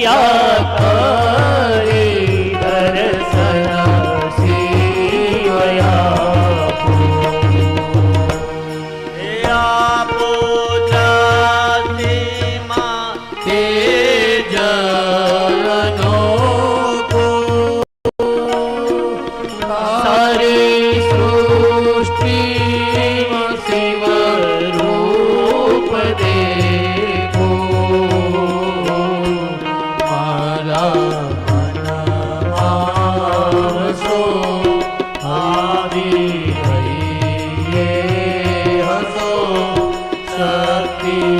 ইয়া Happy.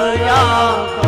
ah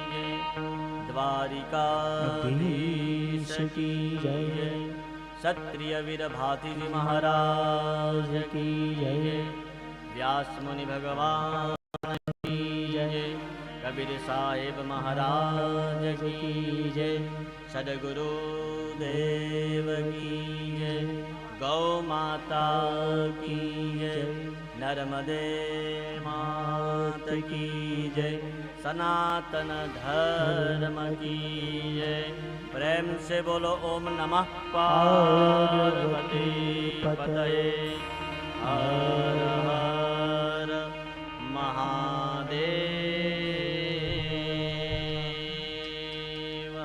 Dwarkadhish की जय। क्षत्रिय वीर भाती महाराज की जय। व्यास मुनि भगवान की जय। कबीर साहेब महाराज की जय। सदगुरु देव की जय। गौ माता की जय। नर्मदे मात की जय। सनातन धर्म की जय प्रेम से बोलो ओम नमः पार्वती पतये हर हर महादेव।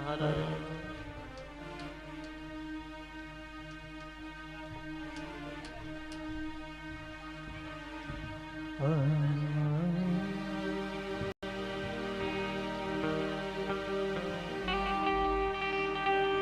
हर Ah